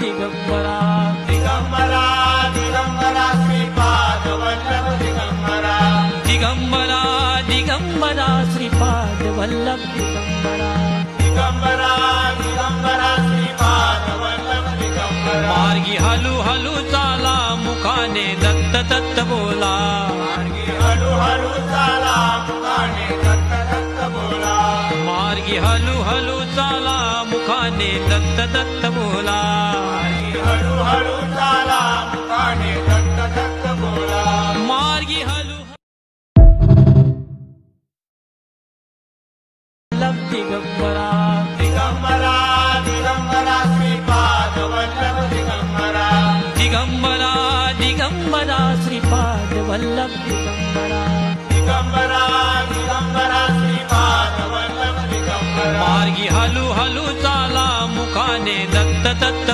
दिगंबरा। दिगंबरा दिगंबरा श्रीपाद वल्लभ दिगंबरा। दिगंबरा दिगंबरा श्रीपाद वल्लभ दिगंबरा। दिगंबरा दिगंबरा श्रीपाद वल्लभ दिगंबरा। मार्गी hello hello चाला मुखाने दत्त दत्त बोला। मार्गी हळू हळू चाला मुखाने दत्त दत्त बोला। मार्गी हलू हलू चाला मुखाने दत्त दत्त बोला। వల్లభ దిగంబరా. దిగంబరా దిగంబరా శ్రీపాద వల్లభ దిగంబరా దిగంబరా దిగంబరా. శ్రీపాద వల్లభ మార్గి హలు హలు చాలా ముఖానే దత్త దత్త